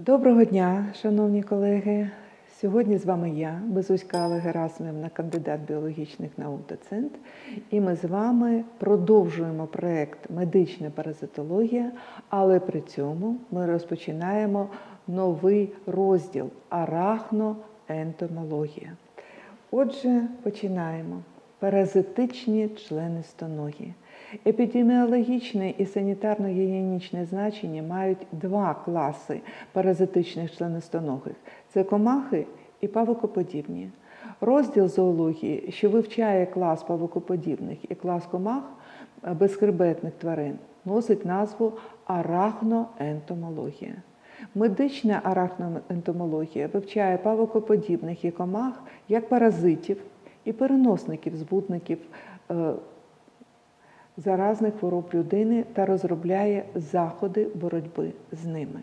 Доброго дня, шановні колеги. Сьогодні з вами я, Безуська Олега Герасимівна, кандидат біологічних наук, доцент. І ми з вами продовжуємо проєкт Медична паразитологія, але при цьому ми розпочинаємо новий розділ арахноентомологія. Отже, починаємо. Паразитичні члени стоногі. Епідеміологічне і санітарно-гігієнічне значення мають два класи паразитичних членистоногих це комахи і павукоподібні. Розділ зоології, що вивчає клас павукоподібних і клас комах е, безхребетних тварин, носить назву арахноентомологія. Медична арахноентомологія вивчає павукоподібних і комах як паразитів і переносників збутників е, заразних хвороб людини та розробляє заходи боротьби з ними.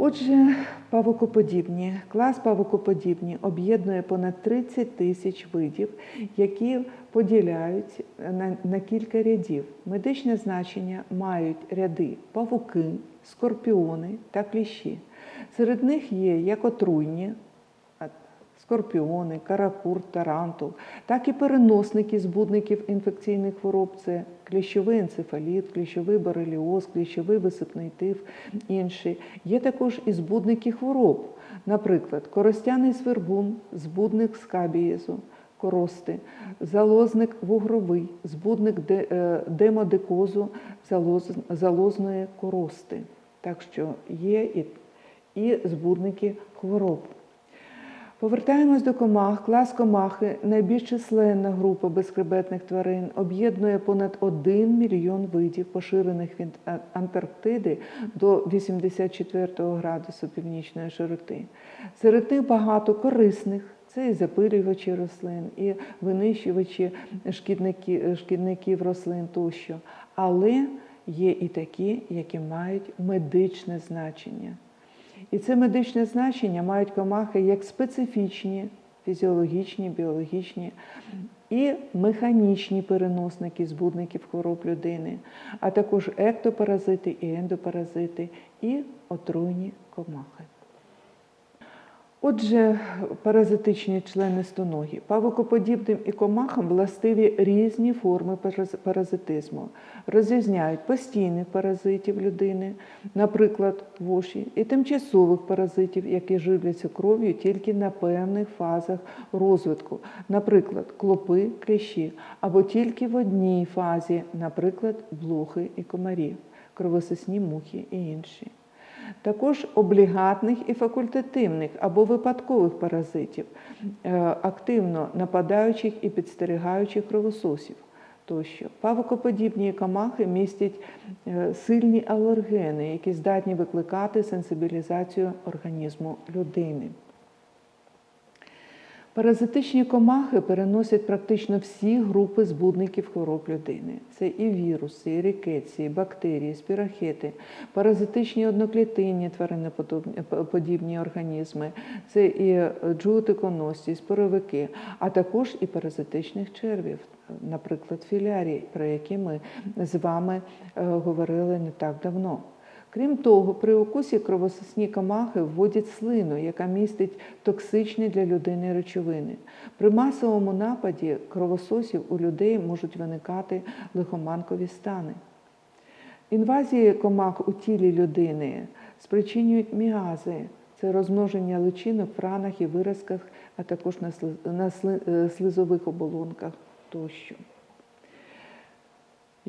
Отже, павукоподібні, клас павукоподібні об'єднує понад 30 тисяч видів, які поділяють на, на кілька рядів. Медичне значення мають ряди павуки, скорпіони та кліщі. Серед них є як отруйні, скорпіони, каракур, тарантул, так і переносники збудників інфекційних хвороб це кліщовий енцефаліт, кліщовий бореліоз, кліщовий висипний тиф, інші. Є також і збудники хвороб, наприклад, коростяний свербун, збудник скабієзу, корости, залозник вугровий, збудник е, демодикозу, залозної корости. Так що є і, і збудники хвороб. Повертаємось до комах. Клас комахи найбільш численна група безхребетних тварин, об'єднує понад 1 мільйон видів, поширених від Антарктиди до 84 градусу північної широти. Серед них багато корисних. Це і запилювачі рослин, і винищувачі шкідників, шкідників рослин тощо. Але є і такі, які мають медичне значення. І це медичне значення мають комахи як специфічні, фізіологічні, біологічні і механічні переносники збудників хвороб людини, а також ектопаразити і ендопаразити, і отруйні комахи. Отже, паразитичні члени стоногі. Павукоподібним і комахам властиві різні форми паразитизму. Розрізняють постійних паразитів людини, наприклад, воші, і тимчасових паразитів, які живляться кров'ю тільки на певних фазах розвитку, наприклад, клопи, кліщі, або тільки в одній фазі, наприклад, блохи і комарі, кровососні мухи і інші також облігатних і факультативних або випадкових паразитів, е, активно нападаючих і підстерігаючих кровососів. Тощо павукоподібні комахи містять е, сильні алергени, які здатні викликати сенсибілізацію організму людини. Паразитичні комахи переносять практично всі групи збудників хвороб людини. Це і віруси, і рікеції, бактерії, спірахети, паразитичні одноклітинні твариноподібні організми, це і джутиконосці, споровики, а також і паразитичних червів, наприклад, філярії, про які ми з вами е, говорили не так давно. Крім того, при укусі кровососні комахи вводять слину, яка містить токсичні для людини речовини. При масовому нападі кровососів у людей можуть виникати лихоманкові стани. Інвазії комах у тілі людини спричинюють міази. Це розмноження личинок в ранах і виразках, а також на е, слизових оболонках тощо.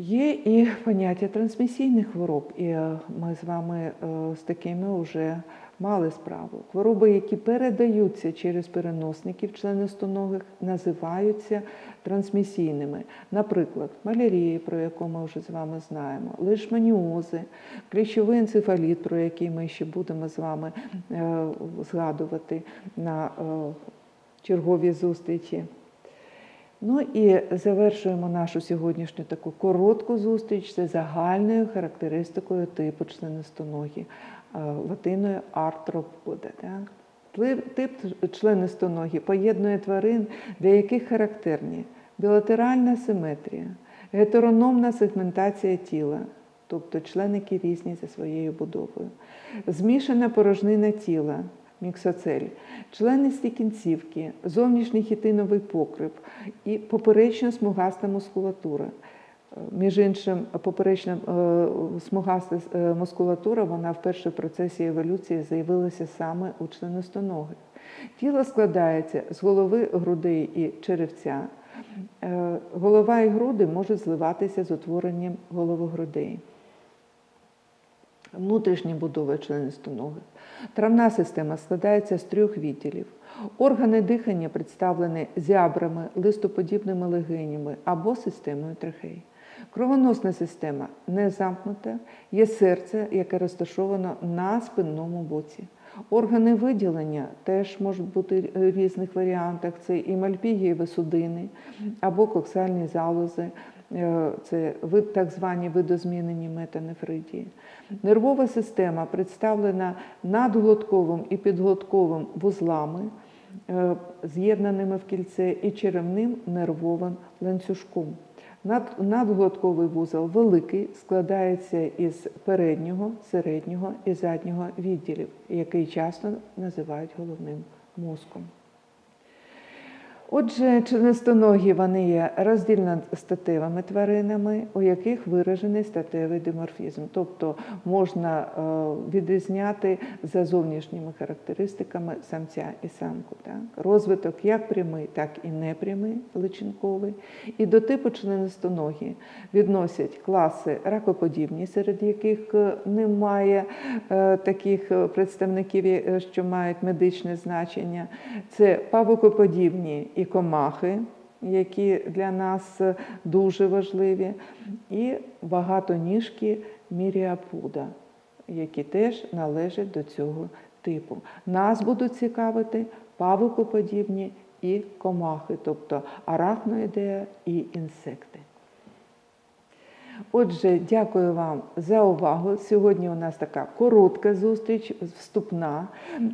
Є і поняття трансмісійних хвороб, і е, ми з вами е, з такими вже мали справу. Хвороби, які передаються через переносників членистоногих, називаються трансмісійними. Наприклад, малярія, про яку ми вже з вами знаємо, лишманіози, кліщовий енцефаліт, про який ми ще будемо з вами е, згадувати на черговій зустрічі. Ну і завершуємо нашу сьогоднішню таку коротку зустріч це загальною характеристикою типу членистоногі, латиною артропода. Тип членистоногі поєднує тварин, для яких характерні білатеральна симетрія, гетерономна сегментація тіла, тобто членики різні за своєю будовою. Змішана порожнина тіла, міксоцель, членисті кінцівки, зовнішній хітиновий покрив і поперечно смугаста мускулатура. Між іншим, поперечна е, смугаста е, мускулатура, вона вперше в процесі еволюції з'явилася саме у членистоногих. Тіло складається з голови, грудей і черевця. Е, Голова і груди можуть зливатися з утворенням головогрудей. Внутрішня будова членистоногих. Травна система складається з трьох відділів. Органи дихання представлені зябрами, листоподібними легенями або системою трахей. Кровоносна система не замкнута, є серце, яке розташовано на спинному боці. Органи виділення теж можуть бути в різних варіантах: це і мальпігієві судини або коксальні залози, це так звані видозмінені метанефридії. Нервова система представлена надглотковим і підглотковим вузлами, е, з'єднаними в кільце, і черевним нервовим ланцюжком. Над- Надглотковий вузол великий складається із переднього, середнього і заднього відділів, який часто називають головним мозком. Отже, членистоногі вони є роздільно статевими тваринами, у яких виражений статевий диморфізм, тобто можна е, відрізняти за зовнішніми характеристиками самця і самку. Так? Розвиток як прямий, так і непрямий, личинковий. І до типу членистоногі відносять класи ракоподібні, серед яких е, немає е, таких представників, що мають медичне значення. Це павукоподібні і комахи, які для нас дуже важливі, і багатоніжки міріапуда, які теж належать до цього типу. Нас будуть цікавити павукоподібні і комахи, тобто арахноїдея і інсекти. Отже, дякую вам за увагу. Сьогодні у нас така коротка зустріч, вступна,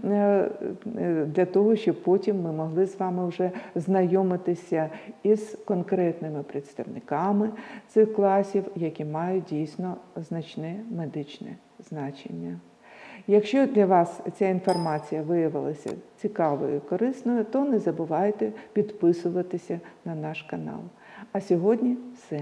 е, е, для того, щоб потім ми могли з вами вже знайомитися із конкретними представниками цих класів, які мають дійсно значне медичне значення. Якщо для вас ця інформація виявилася цікавою і корисною, то не забувайте підписуватися на наш канал. А сьогодні все.